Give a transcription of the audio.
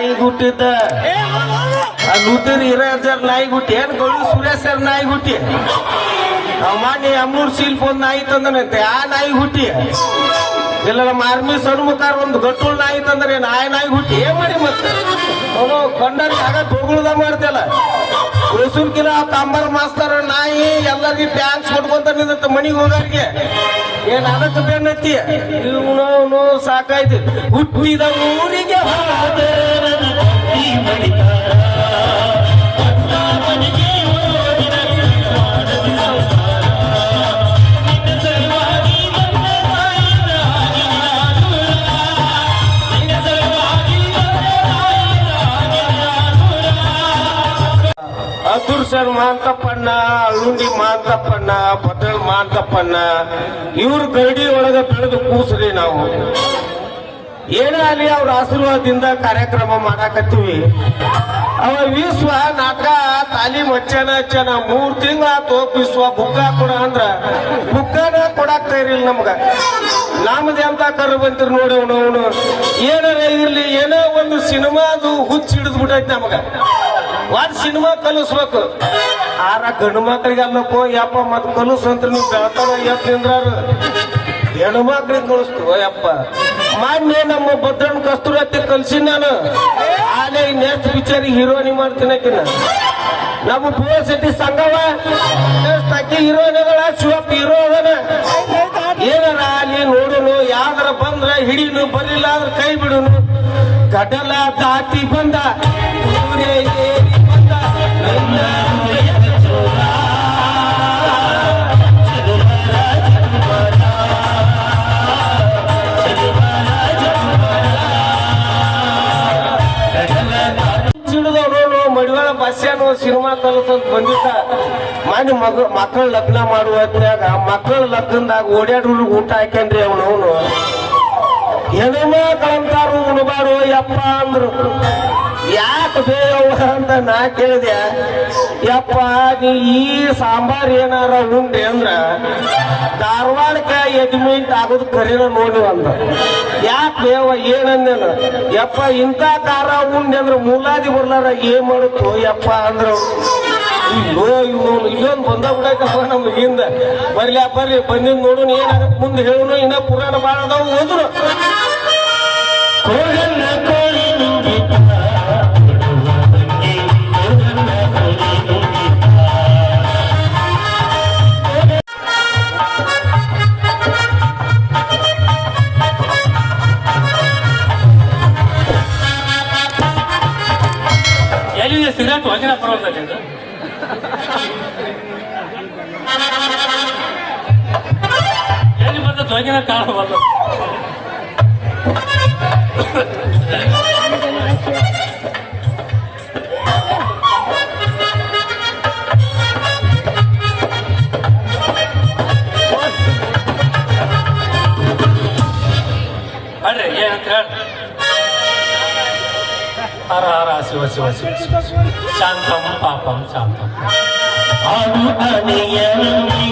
ನಾಯಿ ಹುಟ್ಟಿದ್ದ ಆ ನೂತನ ಹಿರಾಜರ್ ನಾಯಿ ಹುಟ್ಟಿ ಏನ್ ಗೌರಿ ಸುರೇಶ್ ಸರ್ ನಾಯಿ ಹುಟ್ಟಿ ಮಾನ್ಯ ಅಮ್ಮೂರ್ ಶಿಲ್ಪ ಒಂದ್ ನಾಯಿ ತಂದನಂತೆ. ಆ ನಾಯಿ ಹುಟ್ಟಿ ಇಲ್ಲ ನಮ್ಮ ಆರ್ಮಿ ಸಣ್ಮುಖಾರ ಒಂದು ಗಟ್ಟುಳ್ ನಾಯಿ ತಂದ್ರೆ ನಾಯಿ ನಾಯಿ ಹುಟ್ಟಿ ಏನ್ ಮಾಡಿ ಮತ್ತೆ? ಅವನು ಕೊಂಡಲ್ಲಿ ಆಗ ತೊಗುಳ್ದ ಮಾಡ್ತಲ್ಲ ಕಿಲ ತಾಂಬರ್ ಮಾಸ್ತರ್ ನಾಯಿ ಎಲ್ಲರಿಗೆ ಟ್ಯಾಂಕ್ಸ್ ಕೊಟ್ಕೊಂತ ನಿಂತ ಮನಿಗೆ ಹೋಗೋರಿಗೆ ಏನ್ ಅದಕ್ಕೆ ಬೆನ್ನತ್ತಿ? ಇವನು ಸಾಕಾಯ್ತು. ಹುಟ್ಟಿದ ಊರಿಗೆ ಸರ್ ಮಾಂತಪ್ಪಣ್ಣ, ಅಳುಂಡಿ ಮಾಂತಪ್ಪಣ್ಣ, ಬದಲ್ ಮಾಂತಪ್ಪಣ್ಣ, ಇವ್ರ ಗರಡಿ ಒಳಗ ಬೆಳೆದು ಕೂಸ್ರಿ ನಾವು. ಏನೇ ಅಲ್ಲಿ ಅವ್ರ ಆಶೀರ್ವಾದದಿಂದ ಕಾರ್ಯಕ್ರಮ ಮಾಡಾಕತ್ತೀವಿ. ಅವ ವಿಶ್ವ ನಾಟಕ ತಾಲೀಮ್ ಹಚ್ಚನ ಹಚ್ಚನ ಮೂರ್ ತಿಂಗಳಾತು ವಿಶ್ವ ಬುಕ್ಕ ಕೊಡ ಅಂದ್ರ, ಬುಕ್ಕನ ಕೊಡಾಕ್ತಾ ಇರಲಿಲ್ಲ ನಮ್ಗ. ನಮ್ದು ಎಂತ ಕರು ಬಂತಿರ್ ನೋಡಿ ಅವನು ಅವನು. ಏನಾರ ಇರ್ಲಿ, ಏನೋ ಒಂದು ಸಿನಿಮಾದು ಹುಚ್ಚ ಹಿಡಿದು ಬಿಟ್ಟೈತಿ ನಮಗ. ಒಂದ್ ಸಿನಿಮಾ ಕಲಿಸ್ಬೇಕು. ಆರ ಗಂಡು ಮಕ್ಳಿಗೆ ಅಲ್ಲಪ್ಪ ಯಪ್ಪ ಮತ್ ಕಲಿಸು ಅಂತ ನೀವು ಬೆಳತಾನ ಎತ್ ನಿಂದ್ರಾರು ಹೆಣ್ಣು ಮಕ್ಳಿಗೆ ಕಲಿಸ್ತು ಯಪ್ಪ? ಮೊನ್ನೆ ನಮ್ಮ ಭದ್ರನ್ ಕಸ್ತೂರತ್ತಿ ಕಲ್ಸಿ ನಾನು. ಆಲೆ ನೆಕ್ಸ್ಟ್ ಪಿಕ್ಚರ್ ಹೀರೋನಿ ಮಾಡ್ತೀನಿ ನಮ್ಮ ಪೂರ್ವ ಸಿಟಿ ಸಂಗವ ಅಕ್ಕಿ ಆಕಿ ಹೀರೋಯಿನ್ಗಳ ಶಿವಪ್ಪ ಹೀರೋ ಅದನ. ಏನಾರ ಅಲ್ಲಿ ನೋಡುನು, ಯಾವ್ದಾರ ಬಂದ್ರ ಹಿಡಿನು ಬರಲಿಲ್ಲ ಅಂದ್ರೆ ಕೈ ಬಿಡುನು. ಗಡಲ ದಾಟಿ ಬಂದ. ಚಿಡಿದವ್ರು ಮಡಿವಾಳ ಬಸ್ಸ್ಯಾನು ಸಿನಿಮಾ ಕಲಿಸಂತ ಬಂದಿದ್ದ. ಮನೆ ಮಗ ಮಕ್ಕಳ ಲಗ್ನ ಮಾಡುವ ಹೊತ್ನ್ಯಾಗ ಮಕ್ಕಳ ಲಗ್ನದಾಗ ಓಡಾಡ್ರು ಊಟ ಹಾಕ್ಯಾನ್ರಿ ಅವನು ಅವನು. ಹೆಣ್ಮಕ್ಳಂತಾರು ಉಣಬಾರು ಯಪ್ಪ ಅಂದ್ರು. ಯಾಕೆ ಬೇವ ಅಂತ ನಾ ಕೇಳಿದೆ. ಯಪ್ಪ, ನೀ ಈ ಸಾಂಬಾರ್ ಏನಾರ ಉಂಡೆ ಅಂದ್ರ ಧಾರವಾಡಕ್ಕೆ ಎಡ್ಮಿಂಟ್ ಆಗೋದು ಕರೀನ ನೋಡಿ ಅಂತ ಯಾಕೆ ಬೇವ ಏನಂದೇನು? ಯಪ್ಪ, ಇಂಥ ಕಾರ ಉಂಡೆ ಅಂದ್ರೆ ಮೂಲಾದಿ ಬರ್ಲಾರ ಏನ್ ಮಾಡುತ್ತೋ ಯಪ್ಪ ಅಂದ್ರು. ಇಲ್ಲೊಂದು ಬಂದ ಬಿಡಾಕಪ್ಪ ನಮ್ ಹಿಂದ. ಬರ್ಲಿ ಬರ್ಲಿ, ಬಂದಿದ್ ನೋಡು ಏನಾಗತ್ತೆ ಮುಂದೆ ಹೇಳುನು, ಇನ್ನ ಪುರಾಣ ಬಾಳದವು ಅದಾವ ಎಲ್ಲಿದೆ ಸಿಗರೇಟ್ ಹೊಗಿನ ಪರವಾಗಿಲ್ಲ ಇದು ಎಲ್ಲಿ ಬಂದ ಹೊಗಿನ ಕಾಣಬಲ್ಲ ಅಡ್ರಿ ಏನಂತ ಹೇಳಿ హర హర శివ శివ శివ శాంతం పాపం శాంతం అను అనియని